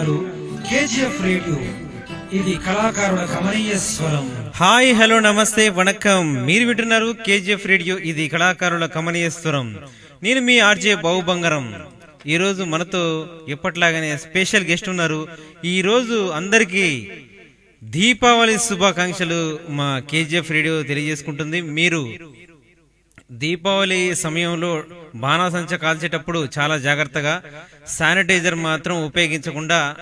వింటున్నారు KGF radio. ఇది కళాకారుల కమనీయ స్వరం. హాయ్ హలో నమస్తే వణకం. మీరు వింటున్నారు కేజీఎఫ్ రేడియో. ఇది కళాకారుల కమనీయ స్వరం. నేను మీ ఆర్జే బాబు బంగారం ఈ రోజు మనతో ఎప్పట్లాగానే స్పెషల్ గెస్ట్ ఉన్నారు. ఈ రోజు అందరికీ దీపావళి శుభాకాంక్షలు మా కేజీఎఫ్ రేడియో తెలియజేసుకుంటుంది. మీరు దీపావళి సమయంలో బాణాసంచ కాల్చేటప్పుడు చాలా జాగ్రత్తగా శానిటైజర్ మాత్రం ఉపయోగించకుండా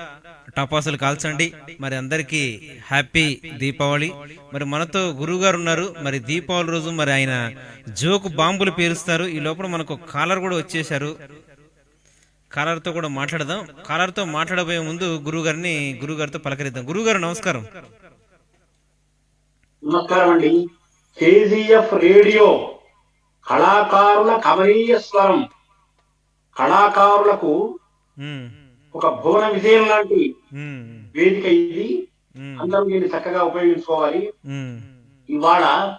టపాసులు కాల్చండి. మరి అందరికీ హ్యాపీ దీపావళి. మరి మనతో గురువు గారు ఉన్నారు. మరి దీపావళి రోజు మరి ఆయన జోకు బాంబులు పేరుస్తారు. ఈ లోపల మనకు కాలర్ కూడా వచ్చేశారు. కాలర్తో కూడా మాట్లాడదాం. కాలర్తో మాట్లాడబోయే ముందు గురువు గారిని గురువు గారితో పలకరిద్దాం. గురువు గారు నమస్కారం. నమస్కారం అండి. కేజీఎఫ్ రేడియో కళాకారుల కమనీయ స్వరం. కళాకారులకు ఒక భువన విజయం లాంటి వేదిక ఇది. అందరూ దీన్ని చక్కగా ఉపయోగించుకోవాలి. ఇవాళ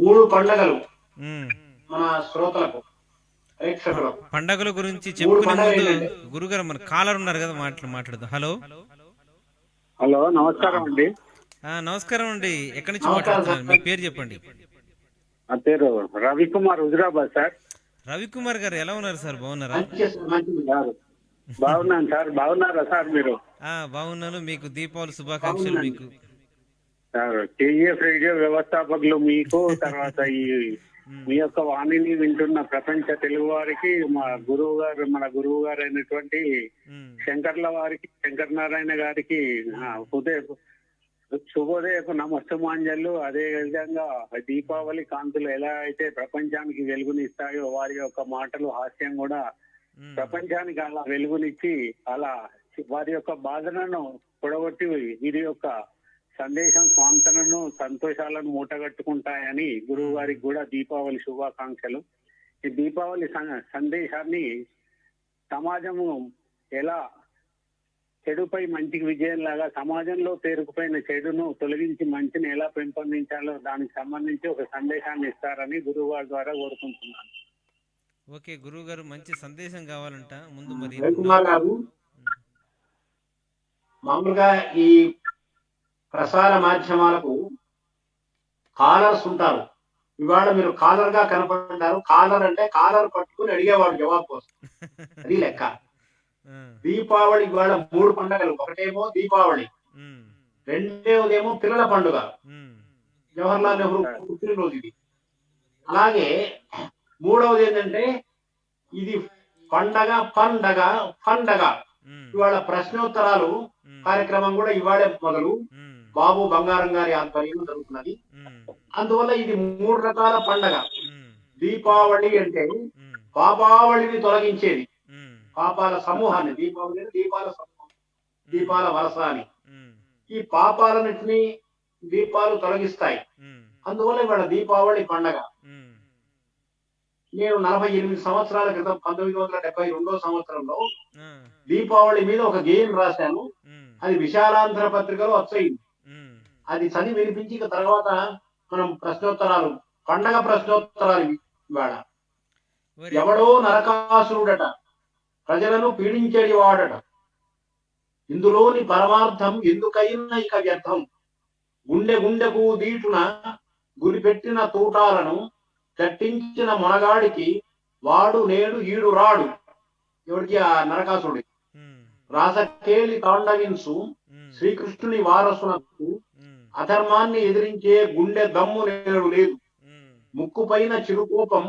మూడు పండగలు. మన శ్రోతలకు పండగల గురించి చెప్పుకునే ముందు? గురుగారు మన కాలర్ ఉన్నారు కదా మాట్లా మాట్లాడదాం. హలో. హలో నమస్కారం అండి. ఆ, నమస్కారం అండి. ఎక్కడి నుంచి మాట్లాడుతున్నారు? మీ పేరు చెప్పండి. నా పేరు రవికుమార్ హుజరాబాద్ సార్. రవికుమార్ గారు ఎలా ఉన్నారు సార్? బాగున్నారా? బాగున్నాను సార్ బాగున్నారా సార్ మీరు? ఆ బాగున్నాను. మీకు దీపావళి శుభాకాంక్షలు మీకు. సార్ కేజీఎఫ్ రేడియో వ్యవస్థాపకులు మీకు తర్వాత ఈ మీ యొక్క వాణిని వింటున్న ప్రపంచ తెలుగు వారికి మా గురువు గారు మన గురువు గారు అయినటువంటి శంకర్ల వారికి శంకర్ నారాయణ గారికి ఆ, ఉదయ శుభోదయపు నమస్తమాంజలు. అదే విధంగా దీపావళి కాంతులు ఎలా అయితే ప్రపంచానికి వెలుగునిస్తాయో వారి యొక్క మాటలు హాస్యం కూడా ప్రపంచానికి అలా వెలుగునిచ్చి అలా వారి యొక్క బాధలను పొడగొట్టి వీరి యొక్క సందేశం స్వాంతనను సంతోషాలను మూటగట్టుకుంటాయని గురువు గారికి కూడా దీపావళి శుభాకాంక్షలు. ఈ దీపావళి సందేశాన్ని సమాజము ఎలా చెడుపై మంచికి విజయం లాగా సమాజంలో పేరుకుపోయిన చెడును తొలగించి మంచిని ఎలా పెంపొందించాలో దానికి సంబంధించి ఒక సందేశాన్ని ఇస్తారని గురువు గారి ద్వారా కోరుకుంటున్నాను. ఓకే గురువు గారు మంచి సందేశం కావాలంట. ముందు మరి మామూలుగా ఈ ప్రసార మాధ్యమాలకు కాలర్స్ ఉంటారు. ఇవాళ మీరు కాలర్గా కనపడ్డారు. కాలర్ అంటే కాలర్ పట్టుకుని అడిగేవాడు జవాబు కోసం. అది లెక్క. దీపావళి ఇవాళ మూడు పండుగలు. ఒకటేమో దీపావళి. ఉమ్, రెండవదేమో పిల్లల పండుగ. జవహర్లాల్ నెహ్రూ పుట్టినరోజు ఇది. అలాగే మూడవది ఏంటంటే ఇది పండగ పండగ పండగ. ఇవాళ ప్రశ్నోత్తరాలు కార్యక్రమం కూడా ఇవాళే మొదలు. బాబు బంగారం గారి ఆధ్వర్యంలో జరుగుతున్నది. అందువల్ల ఇది మూడు రకాల పండగ. దీపావళి అంటే పాపావళిని తొలగించేది. పాపాల సమూహాన్ని దీపావళి దీపాల సమూహం దీపాల వరస అని. ఈ పాపాలన్నింటినీ దీపాలు తొలగిస్తాయి. అందువల్ల ఇవాళ దీపావళి పండగ. నేను నలభై ఎనిమిది సంవత్సరాల క్రితం పంతొమ్మిది వందల డెబ్బై రెండో సంవత్సరంలో దీపావళి మీద ఒక గేయం రాశాను. అది విశాలాంధ్ర పత్రికలో వచ్చయింది ఉమ్, అది చదివి వినిపించి ఇక తర్వాత మనం ప్రశ్నోత్తరాలు పండగ ప్రశ్నోత్తరాలు ఇవి ఇవాళ. ఎవడో నరకాసురుడట. ప్రజలను పీడించేది వాడట ఇందులోని పరమార్థం ఎందుకైనా ఇక వ్యర్థం. గుండె గుండెకు దీటున గురిపెట్టిన తూటాలను చట్టించిన మొనగాడికి వాడు నేడు ఈడు రాడు. ఎవడికి? ఆ నరకాసురుడి. ఉమ్, రాసకేలి తాండవిన్సు శ్రీకృష్ణుని వారసునకు అధర్మాన్ని ఎదిరించే గుండె దమ్ము నేడు లేదు. ఉమ్, ముక్కుపైన చిరుకోపం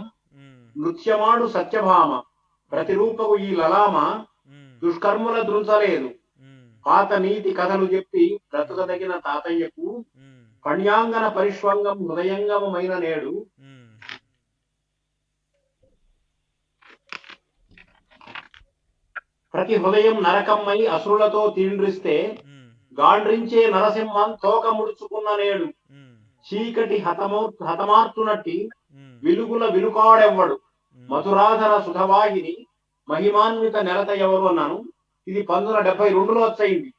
నృత్యమాడు సత్యభామ. ప్రతిరూపకు ఈ లలామ దుష్కర్ముల దృంచలేదు. పాత నీతి కథలు చెప్పి బ్రతుకదగిన తాతయ్యకు పణ్యాంగన పరిష్వంగం హృదయంగమైన నేడు ప్రతి హృదయం నరకమ్మై అసురులతో తీండ్రిస్తే గాండ్రించే నరసింహం తోక ముడుచుకున్న నేడు. చీకటి హతమౌ హతమార్చునట్టి విలుగుల విలుకాడెవ్వడు. మధురాధర సుధవాహిని మహిమాన్విత నెలత ఎవరు అన్నాను? ఇది పంతొమ్మిది వందల డెబ్బై రెండులో వచ్చయింది.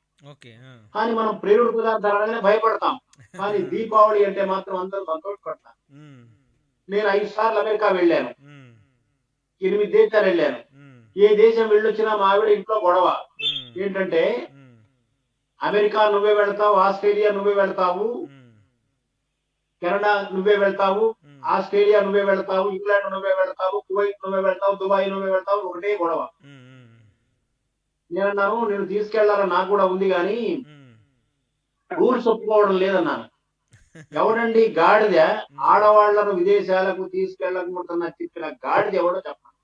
ఆ, కానీ మనం ప్రేరుడు పదార్థాలనే భయపడతాం. కానీ దీపావళి అంటే మాత్రం అందరూ సంతోషపడతారు. ఉమ్, నేను ఐదు సార్లు అమెరికా వెళ్ళాను. ఎనిమిది దేశాలు వెళ్ళాను. ఏ దేశం వెళ్ళొచ్చినా మా ఆవిడ ఇంట్లో గొడవ. ఏంటంటే అమెరికా నువ్వే వెళ్తావు ఆస్ట్రేలియా నువ్వే వెళ్తావు కెనడా నువ్వే వెళ్తావు ఆస్ట్రేలియా నువ్వే వెళ్తావు ఇంగ్లాండ్ నువ్వే వెళ్తావు కువైట్ నువ్వే వెళ్తావు దుబాయ్ నువ్వే వెళ్తావు ఒకటే గొడవ. నేనన్నాను నేను తీసుకెళ్ళాలని నాకు కూడా ఉంది కానీ ఉమ్, రూల్స్ ఒప్పుకోవడం లేదన్నాను. ఎవడండి గాడిద? ఆడవాళ్ళను విదేశాలకు తీసుకెళ్ళకూడదన్న చెప్పిన గాడిద ఎవడో చెప్పండి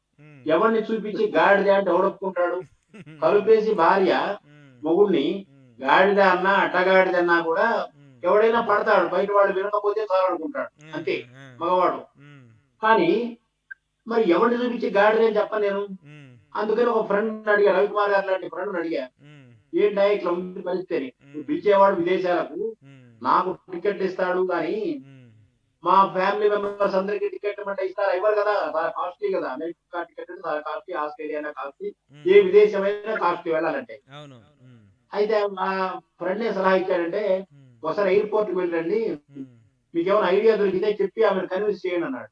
ఎవరిని చూపించి గాడిద అంటే ఎవడొప్పుకుంటాడు కలుపేసి భార్య మొగుడిని గాడిద అన్నా అడ్డగాడిద అన్నా కూడా ఎవడైనా పడతాడు బయట వాడు వినకపోతే చాలనుకుంటాడు అంతే మగవాడు. కానీ మరి ఎవరిని చూపించి గాడిద అని చెప్పను నేను. అందుకని ఒక ఫ్రెండ్ అడిగా రవికుమార్ గారు లాంటి ఫ్రెండ్ అడిగా ఏంటా ఇట్లా ఉంది పరిస్థితి? పిలిచేవాడు విదేశాలకు. నాకు టికెట్ ఇస్తాడు కానీ మా ఫ్యామిలీ మెంబర్స్ అందరికి టికెట్ ఇవ్వమంటే ఇస్తారా? ఇవ్వరు కదా. చాలా కాస్ట్లీ కదా. అమెరికా టికెట్ అంటే చాలా కాస్ట్లీ ఆస్ట్రేలియా కాస్ట్లీ ఏ విదేశమైనా కాస్ట్లీ వెళ్ళాలంటే. అయితే మా ఫ్రెండ్ సలహా ఇచ్చాడంటే ఒకసారి ఎయిర్పోర్ట్కి వెళ్ళండి. మీకు ఏమైనా ఐడియా దొరికితే చెప్పి ఆమెను కన్విన్స్ చేయండి అన్నాడు.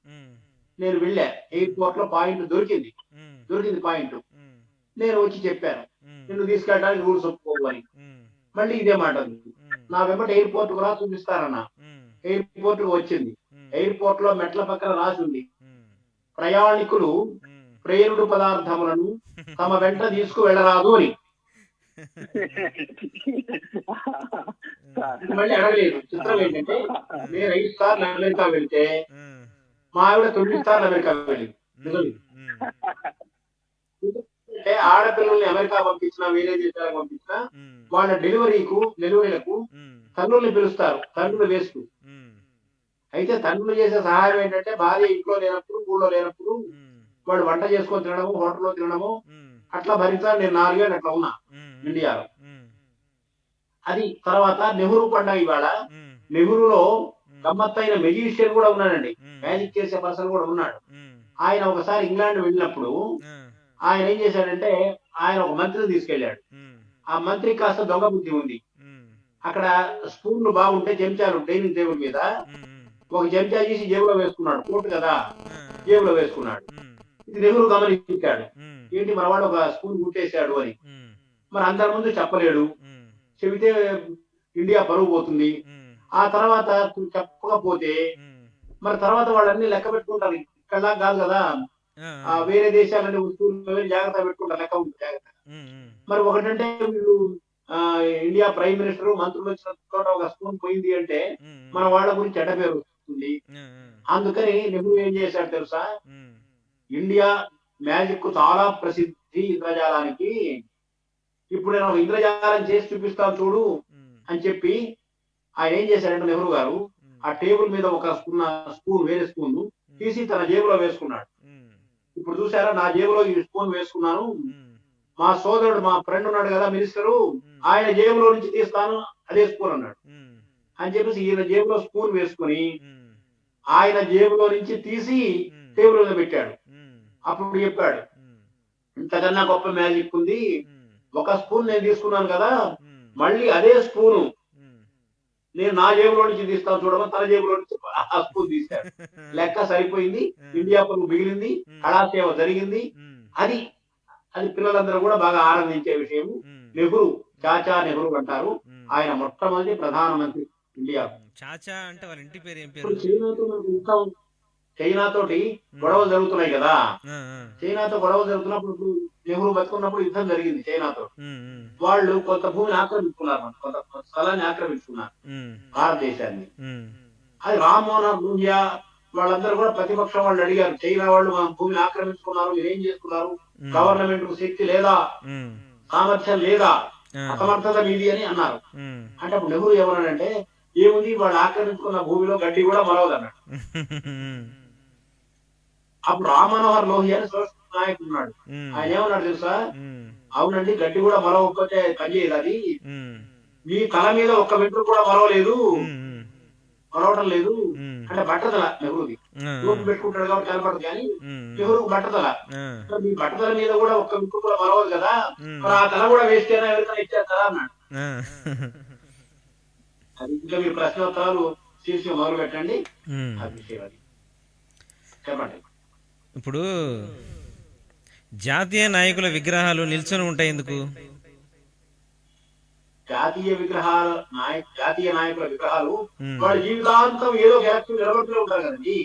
నేను వెళ్ళా. ఎయిర్పోర్ట్లో పాయింట్ దొరికింది. దొరికింది పాయింట్. నేను వచ్చి చెప్పాను. నిన్ను తీసుకెళ్ళడానికి రూల్స్ ఒప్పుకోవు అని ఉమ్, మళ్ళీ ఇదే మాట నా వెంబట ఎయిర్పోర్ట్కు రా చూపిస్తారన్న ఎయిర్పోర్ట్కు వచ్చింది. ఎయిర్పోర్ట్లో మెట్ల పక్కన రాసి ఉంది ప్రయాణికులు. ప్రేరుడు పదార్థములను తమ వెంట తీసుకు వెళ్ళరాదు అని. మళ్ళీ అడగలేదు. చిత్రం ఏంటంటే నేను ఐదు సార్లు అమెరికా వెళ్తే మా ఆవిడ తొమ్మిది సార్లు అమెరికా వెళ్ళింది. అంటే ఆడపిల్లల్ని అమెరికా పంపించినా వేరే దేశాలకు పంపించినా వాళ్ళ డెలివరీకు డెలివరీలకు తండ్రుల్ని పిలుస్తారు. తండ్రులు ఉమ్, అయితే తండ్రులు చేసే సహాయం ఏంటంటే భార్య ఇంట్లో లేనప్పుడు ఊళ్ళో లేనప్పుడు వాడు వంట చేసుకొని తినడము హోటల్లో తినడము అట్లా భరించాలి. నేను నాలుగేళ్ళు అట్లా ఉన్నా. ఇండియాలో అది తర్వాత నెహ్రూ పండుగ ఇవాళ. నెహ్రూలో గమ్మత్తైన మెజిషియన్ కూడా ఉన్నాడండి. మ్యాజిక్ చేసే పర్సన్ కూడా ఉన్నాడు. ఆయన ఒకసారి ఇంగ్లాండ్ వెళ్ళినప్పుడు ఆయన ఏం చేశాడంటే ఆయన ఒక మంత్రిని తీసుకెళ్ళాడు ఆ మంత్రి కాస్త దొంగ బుద్ధి ఉంది. అక్కడ స్పూన్లు బాగుంటే చెంచాలు డైనింగ్ టేబుల్ మీద. ఒక చెంచా తీసి జేబులో వేసుకున్నాడు. కోటు కదా? జేబులో వేసుకున్నాడు. ఇది నెహ్రూ గమనించాడు. ఏంటి మనవాడు ఒక స్పూన్ గుట్టేశాడు అని. మరి అందరి ముందు చెప్పలేడు. చెబితే ఇండియా పరువు పోతుంది. ఆ తర్వాత చెప్పకపోతే మరి తర్వాత వాళ్ళన్ని లెక్క పెట్టుకుంటారు. ఇక్కడ కాదు కదా. ఆ, వేరే దేశాలన్నీ వస్తువులు జాగ్రత్త పెట్టుకుంటారు. లెక్క ఉంటుంది జాగ్రత్త మరి ఒకటంటే వీళ్ళు ఇండియా ప్రైమ్ మినిస్టర్ మంత్రులు వచ్చిన చోట ఒక స్పూన్ పోయింది అంటే మన వాళ్ళ గురించి చెడ్డ పేరు వస్తుంది. అందుకని నెహ్రూ ఏం చేశాడు తెలుసా? ఇండియా మ్యాజిక్ చాలా ప్రసిద్ధి ఇంద్రజాలానికి ఇప్పుడు నేను ఇంద్రజాలం చేసి చూపిస్తాను చూడు అని చెప్పి ఆయన ఏం చేశాడంటే నెహ్రూ గారు ఆ టేబుల్ మీద ఒక స్పూన్ స్పూన్ వేరే స్పూన్ తీసి తన జేబులో వేసుకున్నాడు. ఇప్పుడు చూసారా నా జేబులో ఈ స్పూన్ వేసుకున్నాను. మా సోదరుడు మా ఫ్రెండ్ ఉన్నాడు కదా మినిస్టరు ఆయన జేబులో నుంచి తీస్తాను అదే స్పూన్ అన్నాడు. అని చెప్పేసి ఈయన జేబులో స్పూన్ వేసుకుని ఆయన జేబులో నుంచి తీసి టేబుల్ మీద పెట్టాడు. అప్పుడు చెప్పాడు ఇంతకన్నా గొప్ప మ్యాజిక్ ఉంది. ఒక స్పూన్ నేను తీసుకున్నాను కదా మళ్ళీ అదే స్పూను. నేను నా జేబులో నుంచి తీస్తాను చూడమని తన జేబులో నుంచి ఆ స్పూన్ తీశాడు. లెక్క సరిపోయింది ఇండియా పరువు మిగిలింది కళాసేవ జరిగింది. అది అది పిల్లలందరూ కూడా బాగా ఆనందించే విషయం నెహ్రూ చాచా నెహ్రూ అంటారు. ఆయన మొట్టమొదటి ప్రధానమంత్రి ఇండియా. చాచా అంటే వాళ్ళ ఇంటి పేరు ఏం పేరు? చైనా తోటి గొడవలు జరుగుతున్నాయి కదా. చైనాతో గొడవలు జరుగుతున్నప్పుడు ఇప్పుడు నెహ్రూ బతుకున్నప్పుడు యుద్ధం జరిగింది చైనాతో. వాళ్ళు కొంత భూమిని ఆక్రమించుకున్నారు కొంత స్థలాన్ని ఆక్రమించుకున్నారు భారతదేశాన్ని. అది రామ్మోహన్ లూహియా వాళ్ళందరూ కూడా ప్రతిపక్షం వాళ్ళు అడిగారు చైనా వాళ్ళు మా భూమిని ఆక్రమించుకున్నారు మీరు ఏం చేసుకున్నారు ఉమ్, గవర్నమెంట్కు శక్తి లేదా? సామర్థ్యం లేదా? అసమర్థత మీది అని అన్నారు. అంటే అప్పుడు నెహ్రూ ఏమన్నాడంటే ఏముంది? వాళ్ళు ఆక్రమించుకున్న భూమిలో గడ్డి కూడా మొలవదు అన్నాడు ఉమ్, అప్పుడు రామ్ మనోహర్ లోహియా నాయకుడు ఉన్నాడు. ఆయన ఏమన్నాడు తెలుసా? అవునండి గడ్డి కూడా మొలవకపోతే పనిచేయదు అది. మీ తల మీద ఒక్క వెంట్రుక కూడా ఉమ్, మొలవడం లేదు. అంటే బట్టదల నెహ్రూది. రూపు పెట్టుకుంటాడు కాబట్టి కనపడదు కానీ ఆ, మరి మీ బట్టదల మీద కూడా ఒక్క వెంట్రుక కూడా మొలవదు కదా. మరి ఆ తల కూడా వేస్ట్ అయినా ఎవరికైనా ఇచ్చేస్తారా అన్నాడు. అది ఇంకా మీరు ప్రశ్నోత్తరాలు శీర్షిక మొదలు పెట్టండి చెప్పండి. ఇప్పుడు జాతీయ నాయకుల విగ్రహాలు నిల్చొని ఉంటాయి ఎందుకు? జాతీయ విగ్రహాల నాయక జాతీయ నాయకుల విగ్రహాలు ఉమ్, వాళ్ళ జీవితాంతం ఏదో ఎలక్షన్ నిలబడుతూనే ఉంటారు కదండి.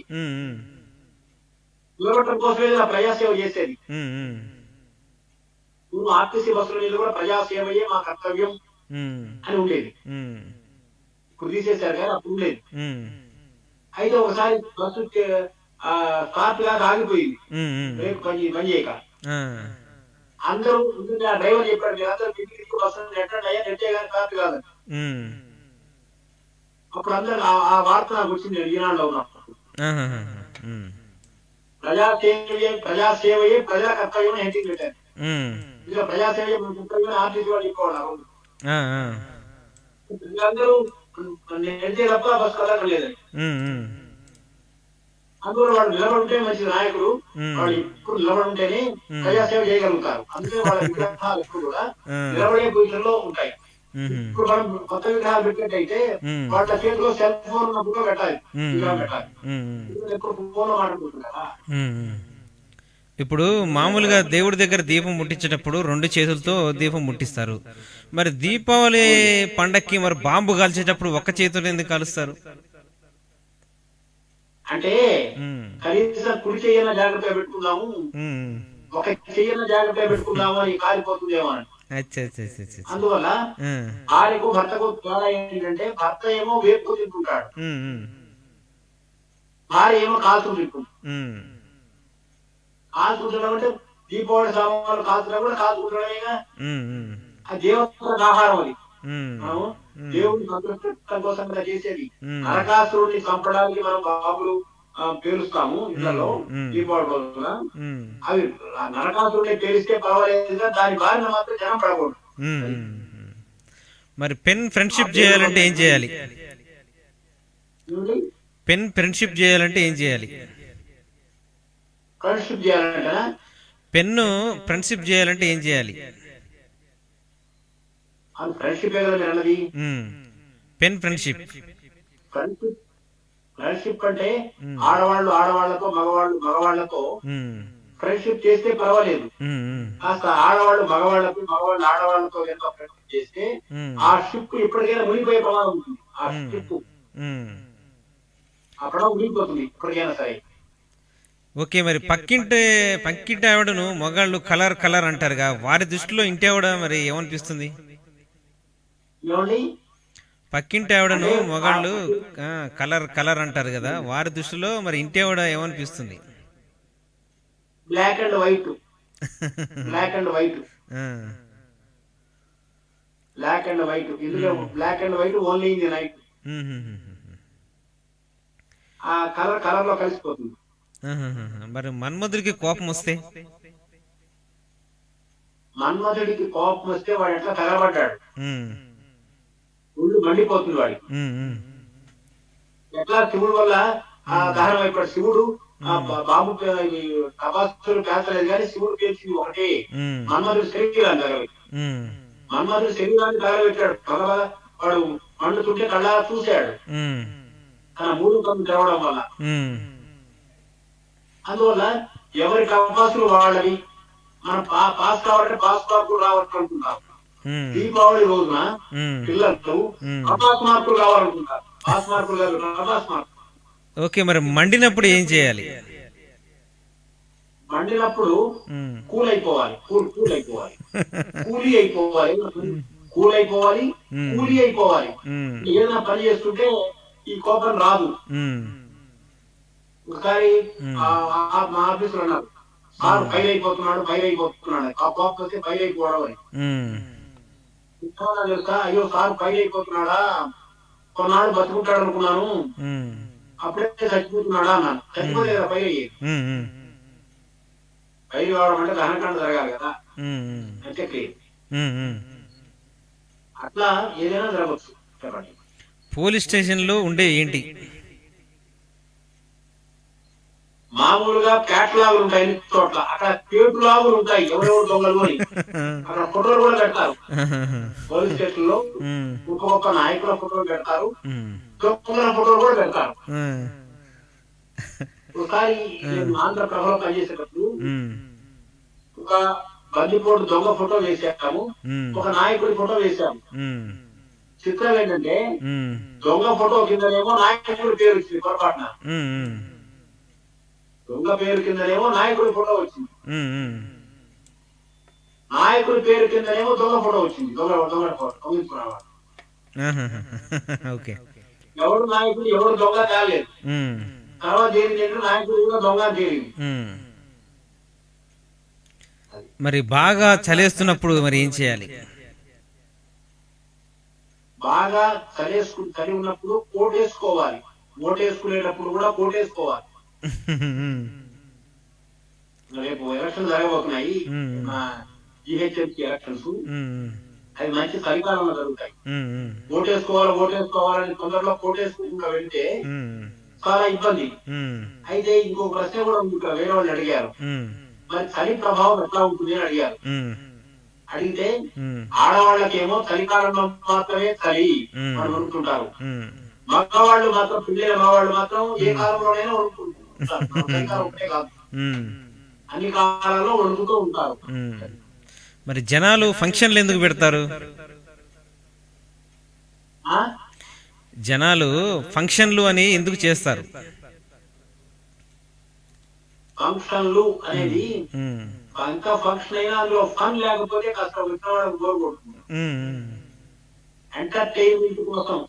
నిలబడటం కోసమే నా ప్రజాసేవ చేసేది. నువ్వు ఆర్టీసీ బస్సుల మీద కూడా ప్రజాసేవయే మా కర్తవ్యం అని ఉండేది. ఇప్పుడు తీసేశారు కానీ అప్పుడు ఉండేది. అయితే ఒకసారి బస్సు కే- ఆ, స్టార్ట్ కాక ఆగిపోయింది. బ్రేక్ పని పని చేయక. అందరూ ముందుగా డ్రైవర్ చెప్పాడు మీరు అందరూ ఇంటికి ఇంటికి బస్సు నెట్టండి అయ్యా నెట్టే కానీ కాదు ఉమ్, అప్పుడు అందరూ ఆ- వార్త నాకు వచ్చింది ఈనాడులో ఉన్నప్పుడు ప్రజాసేవయే ప్రజాసేవయే ప్రజా కర్తవ్యం హెడ్డింగ్ ఇంకా ప్రజాసేవయే మన కర్తవ్యం ఆర్టీసీ వాళ్ళు ఆ, వీళ్ళందరూ నెడితే తప్ప బస్సు కదలడం లేదండి అందులో వాళ్ళు నిలబడుంటే మంచి నాయకుడు వాళ్ళు ఇప్పుడు నిలబడుంటేనే ప్రజాసేవ చేయగలుగుతారు. అందుకే వాళ్ళ విగ్రహాలు కూడా నిలబడే పొజిషన్లో ఉంటాయి ఇప్పుడు మనం కొత్త విగ్రహాలు పెట్టినట్టయితే వాళ్ళ చేతిలో సెల్ ఫోన్ ఉన్న ఫోటో పెట్టాలి విగ్రహం పెట్టాలి. ఎప్పుడు ఫోన్ మాట్లాడుకుంటుంది కదా. ఇప్పుడు మామూలుగా దేవుడి దగ్గర దీపం ముట్టించేటప్పుడు రెండు చేతులతో దీపం ముట్టిస్తారు. మరి దీపావళి పండక్కి మరి బాంబు కాల్చేటప్పుడు ఒక్క చేతితో ఎందుకు కాలుస్తారు? అంటే. కనీసం కుడి చెయ్యన జాగ్రత్తగా పెట్టుకుందాము. ఒక చెయ్యన జాగ్రత్తగా పెట్టుకుందాము అని కాలిపోతుందేమో అని. అందువల్ల ఆ. భార్యకు భర్తకు తేడా ఏంటంటే భర్త ఏమో వేపు తింటుంటాడు. భార్య ఏమో కాల్చుకు తింటుంది అంటే దీపావళి సామాన్లు కాల్చడం కూడా మ్మ్. ఆ దేవతలకు ఆహారం అది దేవుడిని సంతృప్తి కోసం చేసేది. మ్మ్. నరకాసురుడిని చంపడానికి మనం బాబులు ఆ, పేలుస్తాము ఇళ్ళలో. దీపావళి రోజున. అవి ఆ నరకాసురుడిని పేలిస్తే పర్వాలేదు దాని బారిన మాత్రం జనం పడకూడదు. మరి పెన్ ఫ్రెండ్షిప్ చేయాలంటే ఏం చేయాలి? పెన్ ఫ్రెండ్షిప్ చేయాలంటే ఏం చేయాలి? ఫ్రెండ్షిప్ చేయాలంటే పెన్ను ఫ్రెండ్షిప్ చేయాలంటే ఏం చేయాలి? అది ఫ్రెండ్షిప్ అన్నది. పెన్ ఫ్రెండ్షిప్ ఫ్రెండ్షిప్ ఫ్రెండ్షిప్ అంటే ఆడవాళ్ళు ఆడవాళ్ళతో మగవాళ్ళు మగవాళ్ళతో మ్మ్. ఫ్రెండ్షిప్ చేస్తే పర్వాలేదు. కాస్త ఆడవాళ్ళు మగవాళ్ళకు మగవాళ్ళు ఆడవాళ్ళతో ఫ్రెండ్షిప్ చేస్తే. ఆ షిప్ ఎప్పటికైనా మునిగిపోయే ప్రమాదం ఉంటుంది ఆ. షిప్. ఆ పడవ మునిగిపోతుంది ఎప్పటికైనా సరే ఓకే మరి పక్కింటి పక్కింటి ఆవిడను మొగాళ్ళు కలర్ కలర్ అంటారుగా వారి దృష్టిలో ఇంటి ఆవిడ మరి ఏమనిపిస్తుంది పక్కింటి ఆవిడను మొగాళ్ళు కలర్ కలర్ అంటారు కదా వారి దృష్టిలో మరి ఇంటి ఆవిడ ఏమనిపిస్తుంది? Black and white. Black and white. Black and white. ఇందులో black and white only in the night. ఆ కలర్ కలర్లో కలిసిపోతుంది. మరి మన్మధుడికి కోపం వస్తే? మన్మధుడికి కోపం వస్తే వాడు ఎట్లా తగలబడ్డాడు? ఒళ్ళు మండిపోతుంది వాడి మ్మ్, మ్మ్. ఎట్లా? శివుడు వల్ల ఆ దహనం అయిపోయాడు శివుడు బాబు తపస్సులు పేర్చలేదు కానీ శివుడు పేర్చింది ఒకటే. మన్మధుడు శరీరాన్ని తగలబెట్టి. మన్మధుడు శరీరాన్ని తగలబెట్టాడు. భగవద వాడు మండుతుంటే కళ్ళారా చూశాడు. తన మూడు కన్ను తెరవడం వల్ల. అందువల్ల ఎవరి తపస్సులు వాళ్ళవి? మనం పాస్ కావాలంటే పాస్ మార్కులు రావాలనుకుంటాం మ్మ్, దీపావళి రోజున. పిల్లలు మ్మ్. తపాస్ మార్కులు కావాలనుకుంటారు. పాస్ కాదు మార్కులు ఓకే మరి మండినప్పుడు ఏం చేయాలి? మండినప్పుడు. కూల్ అయిపోవాలి కూల్ కూల్ అయిపోవాలి. కూలీ అయిపోవాలి కూల్ అయిపోవాలి. కూలీ అయిపోవాలి ఏదైనా పని చేస్తుంటే ఈ కోపం రాదు. ఒకసారి మా ఆఫీసులో అన్నారు. సార్ ఫైల్ అయిపోతున్నాడు ఫైల్ అయిపోతున్నాడు. ఆ కోపం వస్తే ఫైల్ అయిపోవడం అని. తెలుసా అయ్యో సార్ ఫైల్ అయిపోతున్నాడా? కొన్నాళ్ళు బతుకుంటాడు అనుకున్నాను. అప్పుడే చచ్చిపోతున్నాడా అన్నాను. ఫైల్ అయ్యేది మ్మ్, మ్మ్. ఫైల్ కావడం అంటే దహనకాండ జరగాలి కదా. అంటే. అట్లా ఏదైనా జరగవచ్చు. చెప్పండి. పోలీస్ స్టేషన్లో ఉండే ఏంటి? మామూలుగా క్యాట్లాగులు ఉంటాయి అన్ని చోట్ల. అక్కడ పేటు లాగులు ఉంటాయి ఎవరెవరు దొంగలు అని. అక్కడ ఫోటోలు కూడా పెడతారు. పోలీస్ స్టేషన్లో మ్మ్, గొప్ప గొప్ప నాయకుల ఫోటోలు పెడతారు. దొంగల ఫోటోలు కూడా పెడతారు. ఒకసారి ఆంధ్ర ప్రభలో పనిచేసేటప్పుడు. ఒక బందిపోటు దొంగ ఫోటో వేసాము ఉమ్, ఒక నాయకుడి ఫోటో వేసాము చిత్రం ఏంటంటే దొంగ ఫోటో కిందనేమో నాయకుడి పేరు వచ్చింది పొరపాటున. దొంగ పేరు కిందనేమో నాయకుడి ఫోటో వచ్చింది. నాయకుడి పేరు కిందనేమో దొంగ ఫోటో వచ్చింది. దొంగ దొంగ ఫోటో. ఓకే. ఎవడు నాయకుడు ఎవడు దొంగ ఉమ్, తర్వాత ఏంటంటే నాయకుడు కూడా దొంగ ఉమ్. మరి బాగా చలేస్తున్నప్పుడు మరి ఏం చేయాలి? బాగా చలేసుకు చలి ఉన్నప్పుడు కోటేసుకోవాలి. ఓటేసుకునేటప్పుడు కూడా కోటేసుకోవాలి. రేపు ఎలక్షన్ జరగబోతున్నాయి. GHMC elections. అవి మంచి చలికాలంలో జరుగుతాయి. ఓటేసుకోవాలి ఓటేసుకోవాలని తొందరలో కోటేసుకుంటూ వెళ్తే చాలా ఇబ్బంది. అయితే ఇంకో ప్రశ్న కూడా ఇక్కడ వేరే వాళ్ళు అడిగారు. మరి చలి ప్రభావం ఎట్లా ఉంటుంది అని అడిగారు. అడిగితే ఆడవాళ్ళకేమో చలికాలంలో మాత్రమే చలి. అని ఉమ్. మగవాళ్ళు మాత్రం పిల్లల మగవాళ్ళు మాత్రం ఏ కాలంలోనైనా వణుకుంటుంటారు అన్ని కాలాల్లో ఉంటారు. మరి జనాలు ఫంక్షన్లు ఎందుకు పెడతారు? ఆ? జనాలు ఫంక్షన్లు అని ఎందుకు చేస్తారు? ఫంక్షన్లు అనేది ఫంక్షన్ అయినా అందులో ఫన్ లేకపోతే కాస్త ఎంటర్టైన్మెంట్ కోసం.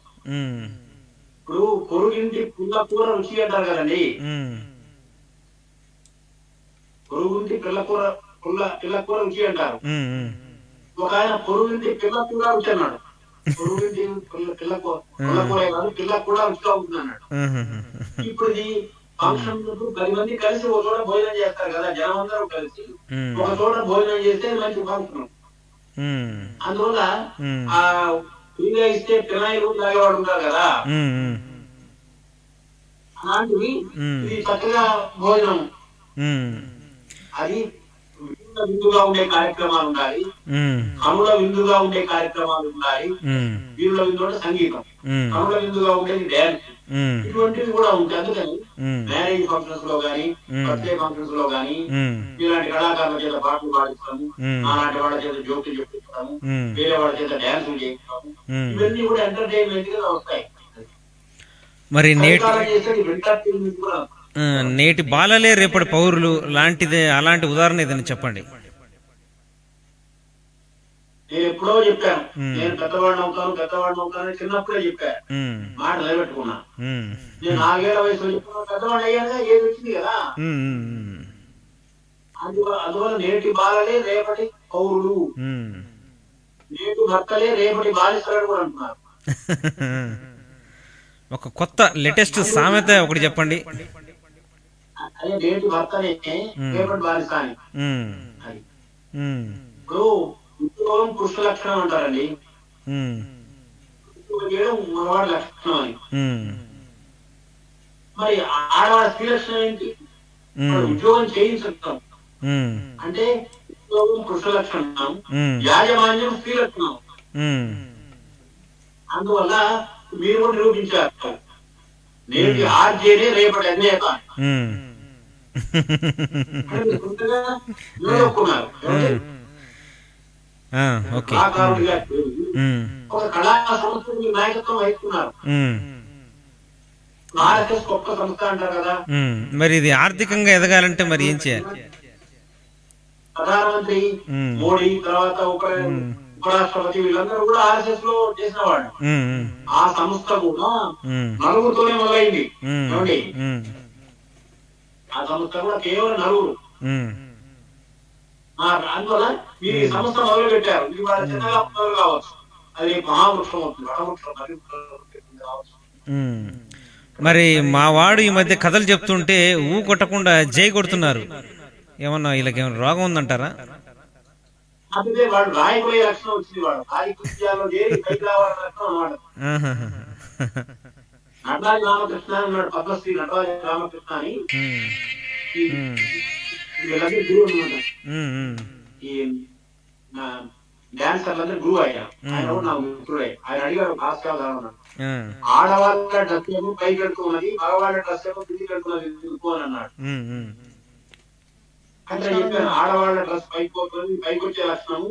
ఇప్పుడు పొరుగింటి పుల్ల కూర రుచి అంటారు కదండి. పొరుగుంటి పిల్ల కూర పుల్ల పిల్ల కూర రుచి అంటారు. ఒక ఆయన పొరుగుంటి పిల్ల కూర రుచి అన్నాడు. పొరుగుంటి పిల్ల పిల్ల కూర పుల్ల కూర కాదు పిల్ల కూడా రుచిగా ఉంటుంది అన్నాడు. ఇప్పుడు ఇది ఫంక్షన్ పది మంది కలిసి ఒక చోట భోజనం చేస్తారు కదా జనం అందరూ కలిసి ఒక చోట భోజనం చేస్తే మంచి ఫంక్షన్. అందువల్ల ఆ ఫ్రీగా ఇస్తే పినాయిలు తాగేవాడు ఉంటారు కదా. అలాంటివి. ఇది చక్కగా భోజనం. అది విందుగా ఉండే కార్యక్రమాలు ఉండాలి. కనుల విందుగా ఉండే కార్యక్రమాలు ఉండాలి. వీళ్ళ విందు సంగీతం. కనుల విందుగా ఉండేది డ్యాన్స్ ఇటువంటివి కూడా ఉంటాయి అందుకని మ్యారేజ్ ఫంక్షన్స్లో గానీ. బర్త్డే ఫంక్షన్స్లో గానీ ఇలాంటి కళాకారుల చేత పాటలు పాడిస్తాము. అలాంటి వాళ్ళ చేత జోకులు చెప్తాము మ్మ్. వేరే వాళ్ళ చేత డాన్సులు చేయిస్తాము. ఇవన్నీ కూడా ఎంటర్టైన్మెంట్గా వస్తాయి మరి నేటి నేటి బాలలే రేపటి పౌరులు లాంటిదే అలాంటి ఉదాహరణ ఏదైనా చెప్పండి నేను ఎప్పుడో చెప్పాను. నేను పెద్దవాడిని అవుతాను పెద్దవాడిని అవుతాను చిన్నప్పుడే చెప్పాను మాట నిలబెట్టుకున్నా. నేను నాలుగేళ్ళ వయసులో చెప్పిన పెద్దవాడిని అయ్యానుగా ఏది వచ్చింది కదా? అందువల్ల అందువల్ల నేటి బాలలే రేపటి పౌరులు. నేటి భర్తలే రేపటి బాలిసలని కూడా అంటున్నారు. ఒక కొత్త లేటెస్ట్ సామెత ఒకటి చెప్పండి. అదే నేటి భర్తనే రేపటి బాలిస అని. ఉమ్, అది. ఉమ్, ఇప్పుడు ఉద్యోగం పురుష లక్షణం అంటారండి. చేయడం మగవాడి లక్షణం అని మరి ఆడవాడి స్త్రీ లక్షణం ఏంటి? ఉద్యోగం చేయించడం ఉమ్, అంటే ఉద్యోగం పురుష లక్షణం యాజమాన్యం స్త్రీ లక్షణం. అందువల్ల మీరు కూడా నిరూపించారు. నేటి ఆర్జేనే రేపటి అన్నేత నిలదొక్కున్నారు? ఆ, ఓకే. కళాకారుడిగా చేరి ఉమ్, ఒక కళా సంస్థకి నాయకత్వం వహిస్తున్నారు. ఉమ్, ఆర్ఎస్ఎస్ గొప్ప సంస్థ అంటారు కదా. ఉమ్. మరి ఇది ఆర్థికంగా ఎదగాలంటే మరి ఏం చేయాలి? ప్రధానమంత్రి. మోడీ తర్వాత ఉప ఉపరాష్ట్రపతి వీళ్ళందరూ కూడా ఆర్ఎస్ఎస్లో చేసిన వాళ్ళు ఆ సంస్థ కూడా నలుగురితోనే మొదలైంది. ఆ సంస్థ కూడా కేవలం నలుగురు. అందువల్ల మీరు ఈ సంస్థ మొదలు పెట్టారు ఇది వాళ్ళ చిన్నగా మొదలు కావచ్చు. అది మహావృక్షం అవుతుంది. మరి కావచ్చు. మా వాడు ఈ మధ్య కథలు చెప్తుంటే ఊ కొట్టకుండా జై కొడుతున్నారు. ఏమన్నా వీళ్ళకి ఏమైనా రోగం ఉందంటారా? రామకృష్ణ పద్మశ్రీ నటరాజ రామకృష్ణ అని. వీళ్ళందరూ గురువు అనమాట డాన్సర్లందరూ గురువు ఆయన. ఆయన కూడా నాకు ఆ, ఆడవాళ్ళ డ్రెస్ ఏమో పైకి వెళ్తున్నది మగవాళ్ళ డ్రెస్ ఏమో ఎందుకు? అని అన్నాడు. అంటే చెప్పాను ఆడవాళ్ళ డ్రెస్ పైకి పోతుంది పైకి వచ్చే లక్షణము.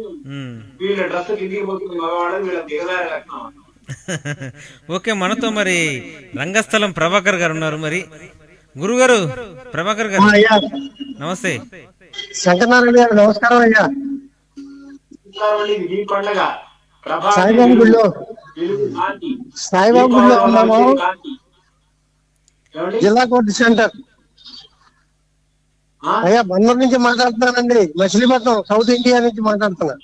వీళ్ళ డ్రెస్ కిందికి పోతుంది మగవాళ్ళ వీళ్ళ దిగదారే లక్షణం. ఓకే మనతో మరి రంగస్థలం ప్రభాకర్ గారు ఉన్నారు మరి. గురుగారు ప్రభాకర్ గారు. అయ్యా. నమస్తే. శంకరనారాయణ గారు నమస్కారం అయ్యా. సాయిబాబు కాంతి సాయిబాబు గుళ్ళో ఉన్నాము. జిల్లా కోర్టు సెంటర్? అయ్యా బందర్ నుంచి మాట్లాడుతున్నానండి. మచిలీపట్నం సౌత్ ఇండియా నుంచి మాట్లాడుతున్నా.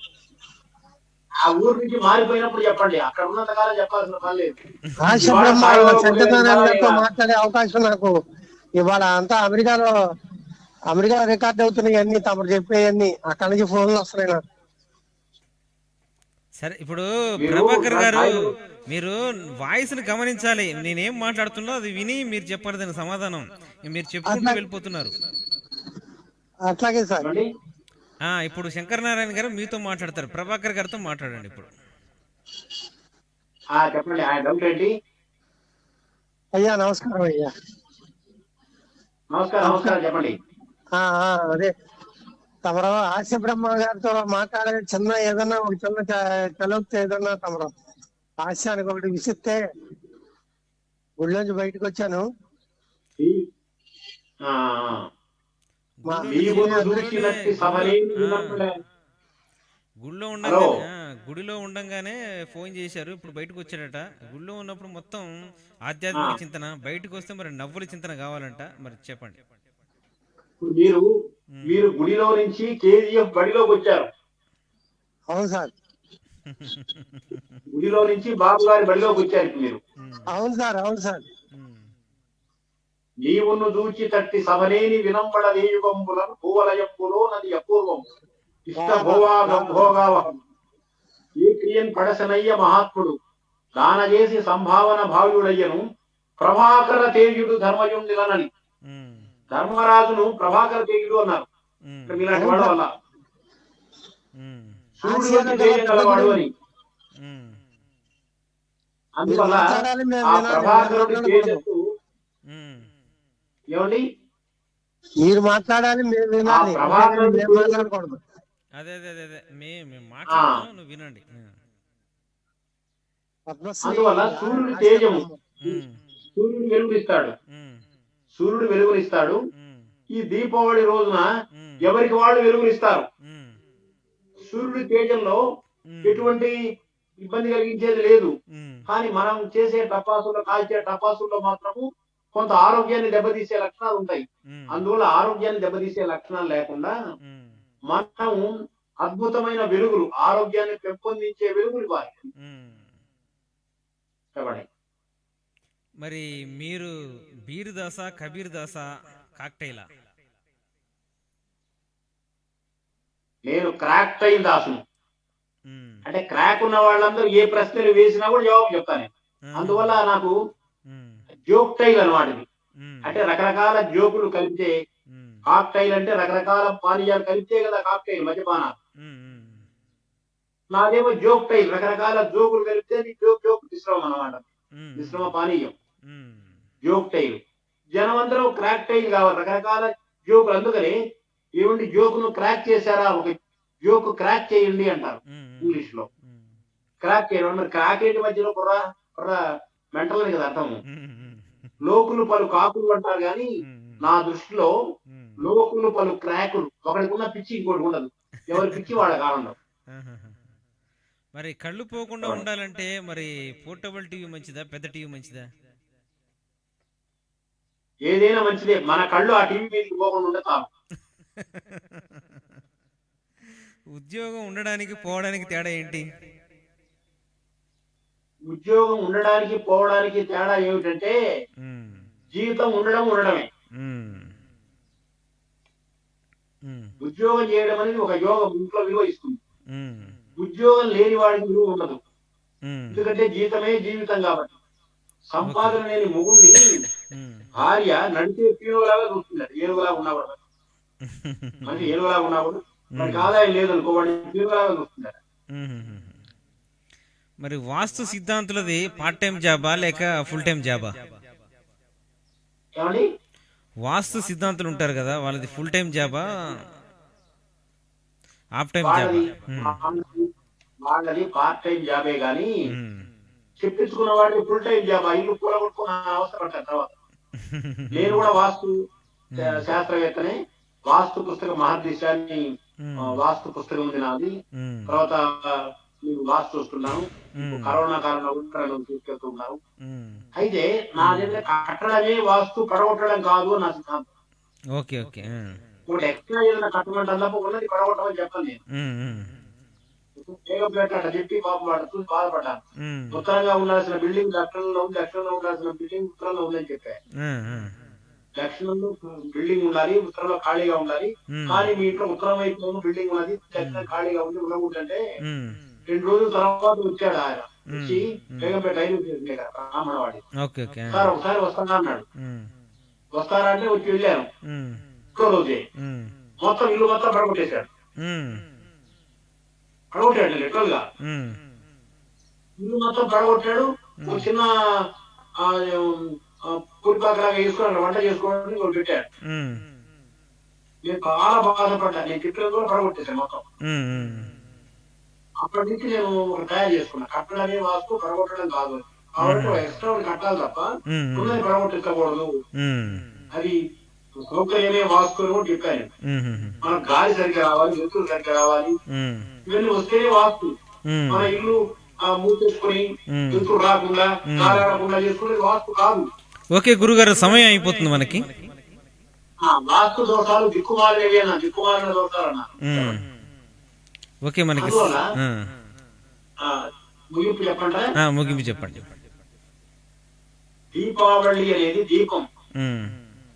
ఆ ఊరు నుంచి మారిపోయినప్పుడు చెప్పండి. అక్కడ ఉన్నంత కాలం చెప్పాల్సిన పని లేదు. శంకరనారాయణ గారితో మాట్లాడే అవకాశం నాకు ఇవాళ అంతా అమెరికాలో అమెరికా రికార్డ్ అవుతున్నాయి అన్ని తమరు చెప్పేయన్ని. అక్కడి నుంచి ఫోన్లు వస్తున్నాయి నాకు. సరే ఇప్పుడు ప్రభాకర్ గారు. మీరు వాయిస్ని గమనించాలి. నేనేం మాట్లాడుతున్నా అది విని మీరు చెప్పాలి దానికి సమాధానం. మీరు చెప్పుకుంటూ వెళ్ళిపోతున్నారు. అట్లాగే సార్. ఇప్పుడు శంకరనారాయణ గారు మీతో మాట్లాడతారు. ప్రభాకర్ గారితో మాట్లాడండి ఇప్పుడు. ఆ చెప్పండి. ఆయన డౌట్ ఏంటి? అయ్యా నమస్కారం అయ్యా. నమస్కారం నమస్కారం చెప్పండి. ఆ, ఆ, అదే. తమరు ఆశ బ్రహ్మ గారితో మాట్లాడే చిన్న ఏదన్నా ఒక చిన్న తెలుగుతే ఏదన్నా తమరు హాస్యానికి ఒకటి విసిస్తే గుళ్ళోంచి బయటకు వచ్చాను ఈ- ఆ, గుడిలో. ఉండంగానే ఫోన్ చేశారు ఇప్పుడు బయటకు వచ్చాడట. గుడిలో ఉన్నప్పుడు మొత్తం ఆధ్యాత్మిక చింతన బయటకు వస్తే మరి నవ్వుల చింతన కావాలంట. మరి చెప్పండి. మీరు మీరు గుడిలో నుంచి కేజీఎఫ్ బడిలోకి వచ్చారు. అవును సార్. గుడిలో నుంచి బాబు గారి బడిలోకి వచ్చారు మీరు. అవును సార్ అవును సార్. నీవును దూచి తట్టి సభనేని వినంబడ దేయుగంబులను భూవలయంబులో నది అపూర్వం. ఇష్ట భోగాగం భోగావహం ఈ క్రియన్ పడసనయ్య మహాత్ముడు. దాన చేసి సంభావన భావ్యుడయ్యను ప్రభాకర తేజుడు ధర్మయుండిలనని. ధర్మరాజును ప్రభాకర తేజుడు అన్నారు. ఉమ్, ఇక్కడ మీలాంటి వాడు వల్ల ఉమ్, సూర్యుడు వచ్చి తేజం గలవాడు అని. ఉమ్, మీరు అందువల్ల ఆ వినాలి, ప్రభాకరుడి తేజస్సు. ఏమండి? మీరు మాట్లాడాలి మేము వినాలి. అదే అదే అదే మే మేము మాట్లాడుతున్నాం నువ్వు వినండి. అందువల్ల సూర్యుడి తేజము. సూర్యుడు వెలుగునిస్తాడు. సూర్యుడు వెలుగునిస్తాడు. ఈ దీపావళి రోజున ఎవరికి వాళ్ళు వెలుగునిస్తారు? సూర్యుడి తేజంలో ఎటువంటి ఇబ్బంది కలిగించేది లేదు. కానీ మనం చేసే టపాసుల్లో కాల్చే టపాసుల్లో మాత్రము కొంత ఆరోగ్యాన్ని దెబ్బతీసే లక్షణాలు ఉంటాయి అందువల్ల ఆరోగ్యాన్ని దెబ్బతీసే లక్షణాలు లేకుండా మనం అద్భుతమైన వెలుగులు ఆరోగ్యాన్ని పెంపొందించే వెలుగులు. చెప్పండి. మరి మీరు బీర్ దాస కబీర్ దాస కాక్టైలా? నేను క్రాక్ టైల్ దాసును. ఉమ్, అంటే క్రాక్ ఉన్న వాళ్ళందరూ ఏ ప్రశ్నలు వేసినా కూడా జవాబు చెప్తాను అందువల్ల నాకు ఉమ్, జోక్ టైల్ అనమాట అంటే రకరకాల జోకులు కలిపితే కాక్టైల్ అంటే రకరకాల పానీయాలు కలిపితే కదా కాక్టైల్ మద్యపానాలు. నాదేమో జోక్ టైల్ రకరకాల జోకులు కలిపితే నీ జోక్ జోక్ మిశ్రమం అనమాట మిశ్రమ పానీయం. జోక్ టైల్ జనం అందరూ క్రాక్ టైల్ కావాలి రకరకాల జోకులు. అందుకని ఏమండి జోకును క్రాక్ చేశారా? ఒక జోక్ క్రాక్ చేయండి అంటారు ఇంగ్లీష్లో క్రాక్ చేయడం మరి క్రాక్ ఏంటి మధ్యలో? కుర్ర కుర్ర మెంటల్ అని కదా అర్థము. లోకులు పలు కాకులు అంటారు కానీ నా దృష్టిలో లోకులు పలు క్రాకులు ఒకడికి ఉన్న పిచ్చి ఇంకోటి ఉండదు. ఎవరి పిచ్చి ఆనందం. ఆహాహా. మరి కళ్ళు పోకుండా ఉండాలంటే మరి పోర్టబుల్ టీవీ మంచిదా? పెద్ద టీవీ మంచిదా? ఏదైనా మంచిదే. మన కళ్ళు ఆ టీవీ మీదకి పోకుండా చాలు. ఉద్యోగం ఉండడానికి పోవడానికి తేడా ఏంటి? ఉద్యోగం ఉండడానికి పోవడానికి తేడా ఏమిటంటే జీవితం ఉండడం ఉండడమే. ఉద్యోగం చేయడం అనేది ఒక యోగం ఇంట్లో విలువ ఇస్తుంది. ఉద్యోగం లేని వాడికి విలువ ఉండదు. ఎందుకంటే జీవితమే జీవితం కాబట్టి. సంపాదన లేని మొగుడిని భార్య నడిచే పీనుగులాగా చూస్తుంటాడు. ఏనుగులాగా ఉన్నవాడు. మనిషి ఏనుగులాగా ఉన్నవాడు. మనకి ఆదాయం లేదనుకో వాడిని పీనుగులాగా చూస్తుంటాడు. ఉమ్. మరి వాస్తు సిద్ధాంతులది పార్ట్ టైం జాబా లేక ఫుల్ టైం జాబా ఏమండి? వాస్తు సిద్ధాంతులు ఉంటారు కదా వాళ్ళది ఫుల్ టైం జాబా హాఫ్ టైం జాబ్ వాళ్ళది పార్ట్ టైం జాబే గాని. చెప్పించుకున్న వాడిని ఫుల్ టైం జాబ్ ఇల్లు కూలగొట్టుకున్న అవసరం పడ్డాను తర్వాత. నేను కూడా వాస్తు శా- శాస్త్రవేత్తనే. వాస్తు పుస్తకం మహర్దిశాన్ని ఆ, వాస్తు పుస్తకం ఉంది నాది. ఉమ్. తర్వాత నేను వాస్తు చూస్తున్నాను ఉమ్. కరోనా కాలంలో ఉంటాను తీసుకెళ్తున్నాను ఉమ్. అయితే నా దగ్గర కట్టడమే వాస్తు పడగొట్టడం కాదు నా సిద్ధాంతం ఓకే ఓకే. ఇప్పుడు ఎక్స్ట్రా ఏదైనా కట్టమంటే తప్ప ఉన్నది పడగొట్టమని చెప్పాను నేను అట్లా చెప్పి పాపం వాడు చూసి బాధపడ్డాను. ఉత్తరంగా ఉండాల్సిన బిల్డింగ్ దక్షిణంలో ఉంది దక్షిణంలో ఉండాల్సిన బిల్డింగ్ ఉత్తరంలో ఉందని చెప్పా. దక్షిణంలో బిల్డింగ్ ఉండాలి ఉత్తరంలో ఖాళీగా ఉండాలి. కానీ మీ ఇంట్లో ఉత్తరం వైపు బిల్డింగ్ ఉన్నది దక్షిణం ఖాళీగా ఉంది ఉండకూడదంటే. రెండు రోజుల తర్వాత వచ్చాడు ఆయన వచ్చి. బేగంపేట ఓకే ఓకే సార్ ఒకసారి వస్తానా అన్నాడు. వస్తారా అంటే వచ్చి వెళ్ళాను. ఇంకో రోజే. మొత్తం ఇల్లు మొత్తం పడగొట్టేశాడు. పడగొట్టాడు లిటరల్గా. ఇల్లు మొత్తం పడగొట్టాడు ఒక చిన్న పూరిపాకలాగా వేసుకున్నాడు వంట చేసుకోవడానికి ఒకటి పెట్టాడు. నేను చాలా బాధపడ్డా నేను చెప్పినది కూడా పడగొట్టేశాను మొత్తం. అప్పటి నుంచి నేను ఒక తయారు చేసుకున్నా కట్టడమే వాస్తు పడగొట్టడం కాదు కాబట్టి ఎక్స్ట్రా కట్టాలి తప్ప. ఉన్నది పడగొట్టించకూడదు. అది సౌకర్యమే వాస్తు అని కూడా చెప్పాను. మనకు గాలి సరిగ్గా రావాలి వెలుతురు సరిగ్గా రావాలి. ఇవన్నీ వస్తేనే వాస్తు ఉమ్. మన ఇల్లు ఆ, మూసేసుకుని. వెలుతురు రాకుండా రాకుండా చేసుకునేది వాస్తు కాదు ఓకే గురుగారు సమయం అయిపోతుంది మనకి ఆ, వాస్తు దోషాలు దిక్కుమాలినవి అన్న దిక్కుమాలిన దోషాలు అన్న. ఓకే మనకి. ముగింపు చెప్పంటే ఆ, ముగింపు చెప్పండి. దీపావళి అనేది దీపం.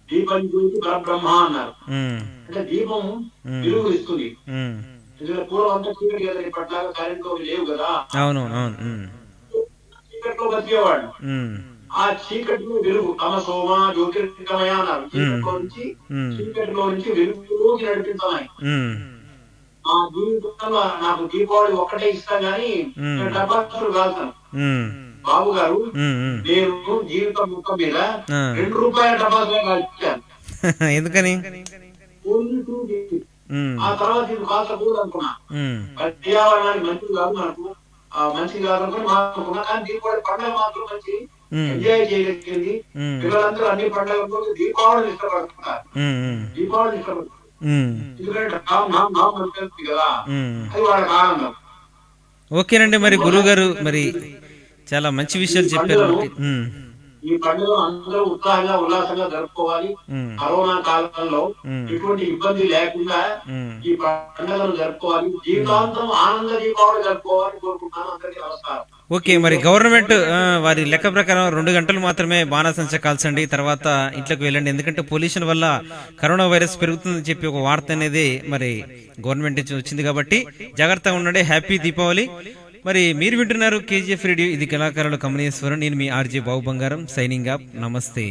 దీపం గురించి పరబ్రహ్మ అన్నారు. అంటే దీపం. వెలుగు ఇస్తుంది పూర్వం అంతా చీకటి కదా ఇప్పట్లాగా కరెంట్ లేవు కదా. అవును అవును. చీకట్లో బతికేవాడు. ఆ చీకటిలో వెలుగు తమ సోమ జ్యోతిర్గమయ అన్నారు. చీకటిలో నుంచి. చీకటిలో నుంచి వెలుగులోకి నడిపించాలి జీవితంలో నాకు దీపావళి ఒక్కటే ఇస్తాం టపాసులు కాల్తాను ఉమ్. బాబు గారు. నేను జీవితం మొత్తం మీద. రెండు రూపాయల టపాసులే కాల్చాను ఎందుకని. ఆ తర్వాత ఇది కాల్చకూడదు అనుకున్నా. పర్యావరణానికి మంచిది కాదు మనకు ఆ మంచిది కాదు అనుకుని అనుకున్నా కానీ దీపావళి పండుగ మాత్రం మంచి. ఎంజాయ్ చేయగలిగింది. పిల్లలందరూ అన్ని దీపావళిని ఇష్టపడుతున్నారు ఇష్టపడుతున్నారు ఓకేనండి మరి గురుగారు మరి చాలా మంచి విషయాలు చెప్పారు. ఈ పండుగ అందరూ ఉత్సాహంగా ఉల్లాసంగా జరుపుకోవాలి. కరోనా కాలంలో. ఎటువంటి ఇబ్బంది లేకుండా. ఈ పండుగను జరుపుకోవాలి. జీవితాంతం ఆనంద దీపావళి జరుపుకోవాలని కోరుకుంటున్నాను. అందరికీ నమస్కారం. ఓకే మరి గవర్నమెంట్ వారి లెక్క ప్రకారం రెండు గంటలు మాత్రమే బాణాసంచ కాల్చండి. తర్వాత ఇంట్లోకి వెళ్ళండి. ఎందుకంటే పొల్యూషన్ వల్ల కరోనా వైరస్ పెరుగుతుందని చెప్పి ఒక వార్త అనేది మరి గవర్నమెంట్ నుంచి వచ్చింది కాబట్టి జాగ్రత్తగా ఉండండి. హ్యాపీ దీపావళి. మరి మీరు వింటున్నారు కేజీఎఫ్ రేడియో. ఇది కళాకారుల కమలేశ్వరం. నేను మీ ఆర్జే బాబు బంగారం. సైనింగ్ అప్ నమస్తే.